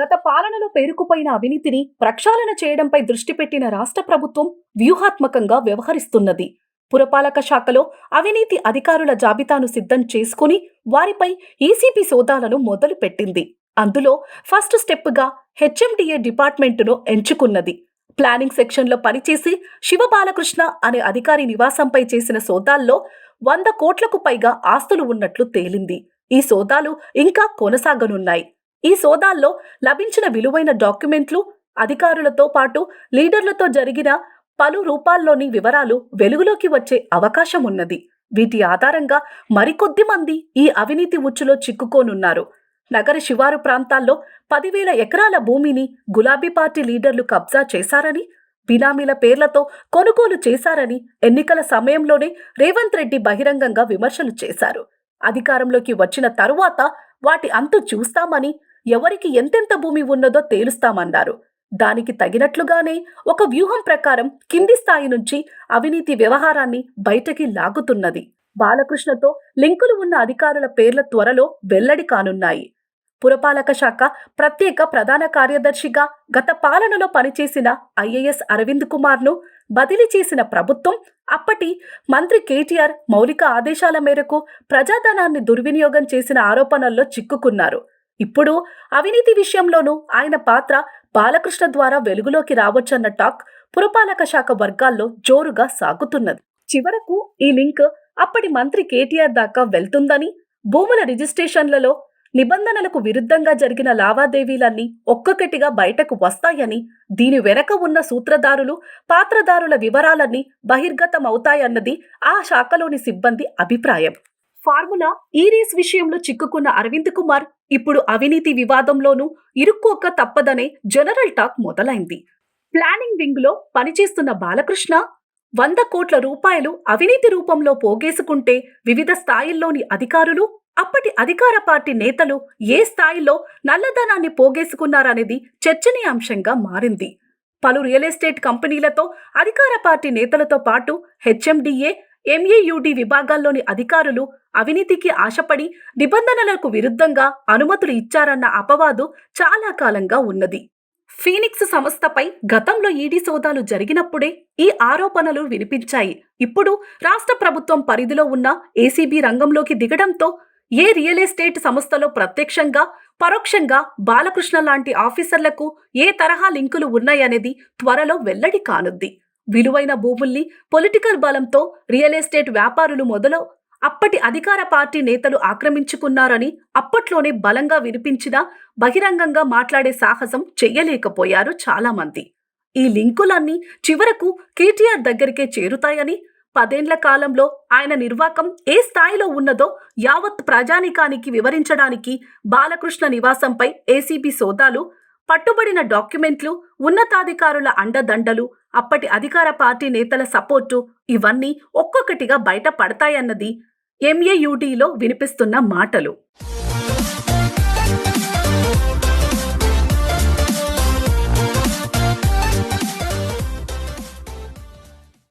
గత పాలనలో పేరుకుపోయిన అవినీతిని ప్రక్షాళన చేయడంపై దృష్టి పెట్టిన రాష్ట్ర ప్రభుత్వం వ్యూహాత్మకంగా వ్యవహరిస్తున్నది. పురపాలక శాఖలో అవినీతి అధికారుల జాబితాను సిద్ధం చేసుకుని వారిపై ఈసీపీ సోదాలను మొదలుపెట్టింది. అందులో ఫస్ట్ స్టెప్గా హెచ్ఎండిఏ డిపార్ట్మెంటును ఎంచుకున్నది. ప్లానింగ్ సెక్షన్లో పనిచేసి శివబాలకృష్ణ అనే అధికారి నివాసంపై చేసిన సోదాల్లో వంద కోట్లకు పైగా ఆస్తులు ఉన్నట్లు తేలింది. ఈ సోదాలు ఇంకా కొనసాగనున్నాయి. ఈ సోదాల్లో లభించిన విలువైన డాక్యుమెంట్లు అధికారులతో పాటు లీడర్లతో జరిగిన పలు రూపాల్లోని వివరాలు వెలుగులోకి వచ్చే అవకాశం ఉన్నది. వీటి ఆధారంగా మరికొద్ది మంది ఈ అవినీతి ఉచ్చులో చిక్కుకోనున్నారు. నగర శివారు ప్రాంతాల్లో పదివేల ఎకరాల భూమిని గులాబీ పార్టీ లీడర్లు కబ్జా చేశారని బినామీల పేర్లతో కొనుగోలు చేశారని ఎన్నికల సమయంలోనే రేవంత్ రెడ్డి బహిరంగంగా విమర్శలు చేశారు. అధికారంలోకి వచ్చిన తరువాత వాటి అంతు చూస్తామని ఎవరికి ఎంతెంత భూమి ఉన్నదో తేలుస్తామన్నారు. దానికి తగినట్లుగానే ఒక వ్యూహం ప్రకారం కింది స్థాయి నుంచి అవినీతి వ్యవహారాన్ని బయటకి లాగుతున్నది. బాలకృష్ణతో లింకులు ఉన్న అధికారుల పేర్ల త్వరలో వెల్లడి కానున్నాయి. పురపాలక శాఖ ప్రత్యేక ప్రధాన కార్యదర్శిగా గత పాలనలో పనిచేసిన ఐఏఎస్ అరవింద్ కుమార్ను బదిలీ చేసిన ప్రభుత్వం అప్పటి మంత్రి కేటీఆర్ మౌలిక ఆదేశాల మేరకు ప్రజాధనాన్ని దుర్వినియోగం చేసిన ఆరోపణల్లో చిక్కుకున్నారు. ఇప్పుడు అవినీతి విషయంలోనూ ఆయన పాత్ర బాలకృష్ణ ద్వారా వెలుగులోకి రావచ్చన్న టాక్ పురపాలక శాఖ వర్గాల్లో జోరుగా సాగుతున్నది. చివరకు ఈ లింక్ అప్పటి మంత్రి కేటీఆర్ దాకా వెళ్తుందని భూముల రిజిస్ట్రేషన్లలో నిబంధనలకు విరుద్ధంగా జరిగిన లావాదేవీలన్నీ ఒక్కొక్కటిగా బయటకు వస్తాయని దీని వెనక ఉన్న సూత్రధారులు పాత్రధారుల వివరాలన్నీ బహిర్గతమవుతాయన్నది ఆ శాఖలోని సిబ్బంది అభిప్రాయం. ఫార్ములా ఈ రేస్ విషయంలో చిక్కుకున్న అరవింద్ కుమార్ ఇప్పుడు అవినీతి వివాదంలోనూ ఇరుక్కోక తప్పదనే జనరల్ టాక్ మొదలైంది. ప్లానింగ్ వింగ్లో పనిచేస్తున్న బాలకృష్ణ వంద కోట్ల రూపాయలు అవినీతి రూపంలో పోగేసుకుంటే వివిధ స్థాయిల్లోని అధికారులు అప్పటి అధికార పార్టీ నేతలు ఏ స్థాయిలో నల్లధనాన్ని పోగేసుకున్నారనేది చర్చనీయాంశంగా మారింది. పలు రియల్ ఎస్టేట్ కంపెనీలతో అధికార పార్టీ నేతలతో పాటు హెచ్ఎండిఏ ఎంఈయుడి విభాగాల్లోని అధికారులు అవినీతికి ఆశపడి నిబంధనలకు విరుద్ధంగా అనుమతులు ఇచ్చారన్న అపవాదు చాలా కాలంగా ఉన్నది. ఫీనిక్స్ సంస్థపై గతంలో ఈడీ సోదాలు జరిగినప్పుడే ఈ ఆరోపణలు వినిపించాయి. ఇప్పుడు రాష్ట్ర ప్రభుత్వం పరిధిలో ఉన్న ఏసీబీ రంగంలోకి దిగడంతో ఏ రియల్ ఎస్టేట్ సంస్థలో ప్రత్యక్షంగా పరోక్షంగా బాలకృష్ణ లాంటి ఆఫీసర్లకు ఏ తరహా లింకులు ఉన్నాయనేది త్వరలో వెల్లడి కానుద్ది విలువైన భూముల్ని పొలిటికల్ బలంతో రియల్ ఎస్టేట్ వ్యాపారులు మొదలు అప్పటి అధికార పార్టీ నేతలు ఆక్రమించుకున్నారని అప్పట్లోనే బలంగా వినిపించినా బహిరంగంగా మాట్లాడే సాహసం చెయ్యలేకపోయారు చాలామంది. ఈ లింకులన్నీ చివరకు కేటీఆర్ దగ్గరికే చేరుతాయని పదేండ్ల కాలంలో ఆయన నిర్వాకం ఏ స్థాయిలో ఉన్నదో యావత్ ప్రజానికానికి వివరించడానికి బాలకృష్ణ నివాసంపై ఏసీబీ సోదాలు పట్టుబడిన డాక్యుమెంట్లు ఉన్నతాధికారుల అండదండలు అప్పటి అధికార పార్టీ నేతల సపోర్టు ఇవన్నీ ఒక్కొక్కటిగా బయట పడతాయన్నది ఎంఏయుడిలో వినిపిస్తున్న మాటలు.